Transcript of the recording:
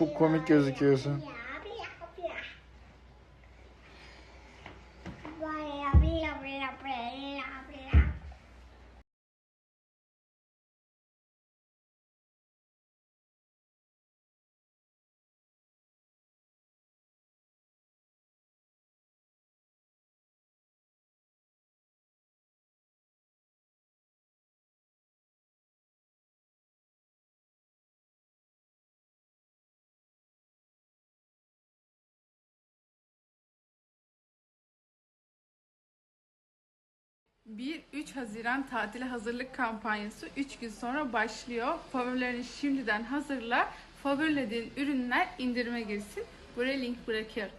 çok komik gözüküyorsun. Bir 3 Haziran tatile hazırlık kampanyası 3 gün sonra başlıyor. Favorilerini şimdiden hazırla. Favorilediğin ürünler indirime girsin. Buraya link bırakıyorum.